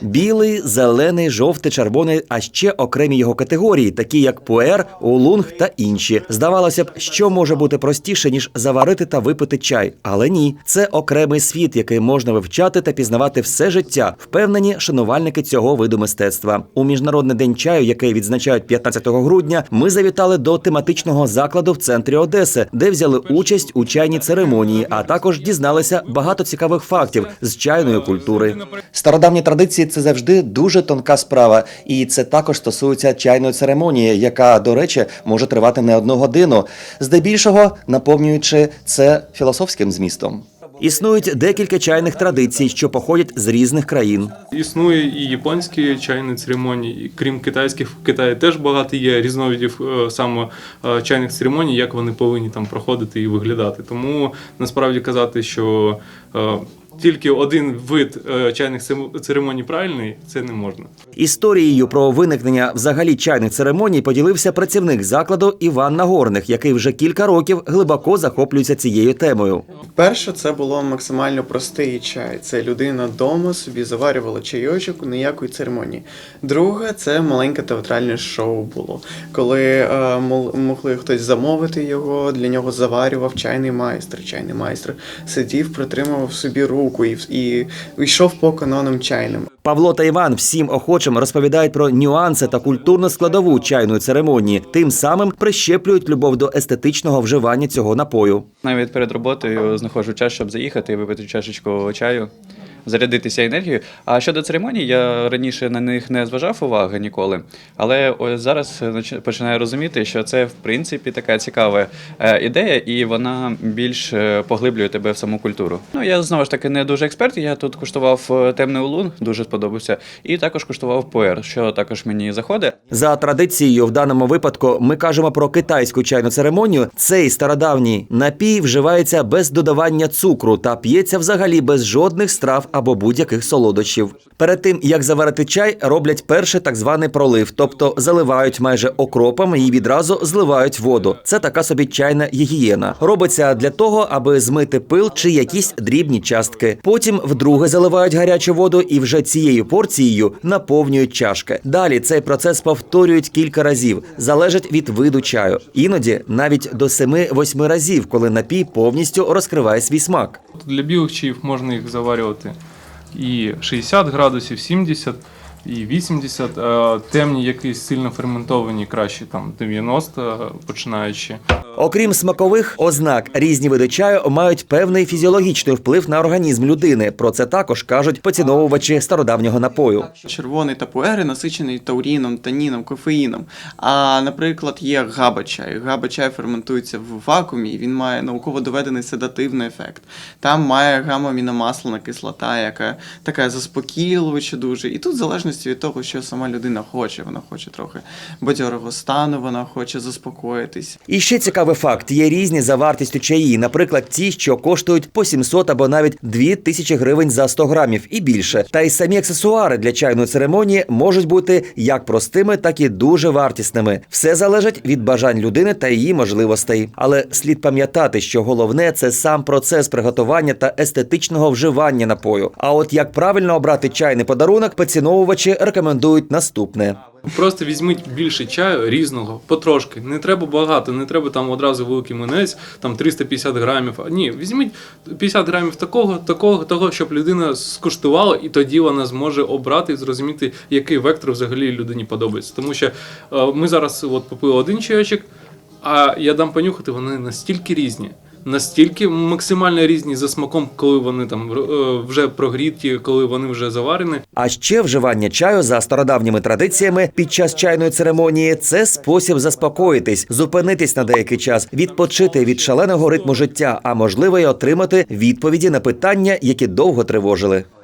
Білий, зелений, жовтий, червоний, а ще окремі його категорії, такі як пуер, улунг та інші. Здавалося б, що може бути простіше ніж заварити та випити чай, але ні, це окремий світ, який можна вивчати та пізнавати все життя. Впевнені шанувальники цього виду мистецтва. У міжнародний день чаю, який відзначають 15 грудня, ми завітали до тематичного закладу в центрі Одеси, де взяли участь у чайній церемонії, а також дізналися багато цікавих фактів з чайної культури. Стародавні традиції це завжди дуже тонка справа, і це також стосується чайної церемонії, яка, до речі, може тривати не одну годину, здебільшого наповнюючи це філософським змістом. Існують декілька чайних традицій, що походять з різних країн. Існує і японські чайні церемонії, і крім китайських, в Китаї теж багато є різновидів е, саме е, чайних церемоній, як вони повинні там проходити і виглядати. Тому насправді казати, що е, тільки один вид е, чайних церемоній правильний, це не можна. Історією про виникнення взагалі чайних церемоній поділився працівник закладу Іван Нагорних, який вже кілька років глибоко захоплюється цією темою. Перше, це було максимально простий чай. Це людина вдома собі заварювала чайочок, ніякої церемонії. Друге, це маленьке театральне шоу було, коли е, могли хтось замовити його, для нього заварював чайний майстер. Чайний майстер сидів, притримував собі руку і, і йшов по канонам чайним. Павло та Іван всім охочим розповідають про нюанси та культурну складову чайної церемонії, тим самим прищеплюють любов до естетичного вживання цього напою. Навіть перед роботою знаходжу час, щоб заїхати і випити чашечку чаю, зарядитися енергією. А щодо церемоній, я раніше на них не зважав уваги ніколи. Але ось зараз починаю розуміти, що це в принципі така цікава е, ідея, і вона більш е, поглиблює тебе в саму культуру. Ну я знову ж таки не дуже експерт. Я тут куштував е, темний улун, дуже сподобався, і також куштував пуер, що також мені заходить. За традицією, в даному випадку ми кажемо про китайську чайну церемонію. Цей стародавній напій вживається без додавання цукру та п'ється взагалі без жодних страв або будь-яких солодощів. Перед тим як заварити чай, роблять перший так званий пролив, тобто заливають майже окропом і відразу зливають воду. Це така собі чайна гігієна. Робиться для того, аби змити пил чи якісь дрібні частки. Потім вдруге заливають гарячу воду і вже цією порцією наповнюють чашки. Далі цей процес повторюють кілька разів, залежить від виду чаю. Іноді навіть до 7-8 разів, коли напій повністю розкриває свій смак. Для білих чаїв можна їх заварювати. І 60 градусів, 70, і 80. Темні, якісь сильно ферментовані, краще там 90 починаючи. Окрім смакових ознак, різні види чаю мають певний фізіологічний вплив на організм людини. Про це також кажуть поціновувачі стародавнього напою. Червоний та пуери насичений тауріном, таніном, кофеїном. А, наприклад, є габа-чай. Габа-чай ферментується в вакуумі, він має науково доведений седативний ефект. Там має гамма-аміномаслана кислота, яка така заспокійлююча дуже. І тут, в залежності від того, що сама людина хоче, вона хоче трохи бадьорого стану, вона хоче заспокоїтись. І ще цікавий факт: є різні за вартістю чаї, наприклад, ті, що коштують по 700 або навіть 2000 гривень за 100 грамів і більше. Та й самі аксесуари для чайної церемонії можуть бути як простими, так і дуже вартісними. Все залежить від бажань людини та її можливостей. Але слід пам'ятати, що головне це сам процес приготування та естетичного вживання напою. А от як правильно обрати чайний подарунок, поціновувачі рекомендують наступне. Просто візьміть більше чаю різного, потрошки. Не треба багато, не треба там одразу великий минець, там 350 грамів. Ні, візьміть 50 грамів такого, такого, того, щоб людина скуштувала, і тоді вона зможе обрати і зрозуміти, який вектор взагалі людині подобається. Тому що е, ми зараз от попили один чайочок, а я дам понюхати, вони настільки різні. Настільки максимально різні за смаком, коли вони там е, вже прогріті, коли вони вже заварені. А ще вживання чаю за стародавніми традиціями під час чайної церемонії це спосіб заспокоїтись, зупинитись на деякий час, відпочити від шаленого ритму життя, а можливо й отримати відповіді на питання, які довго тривожили.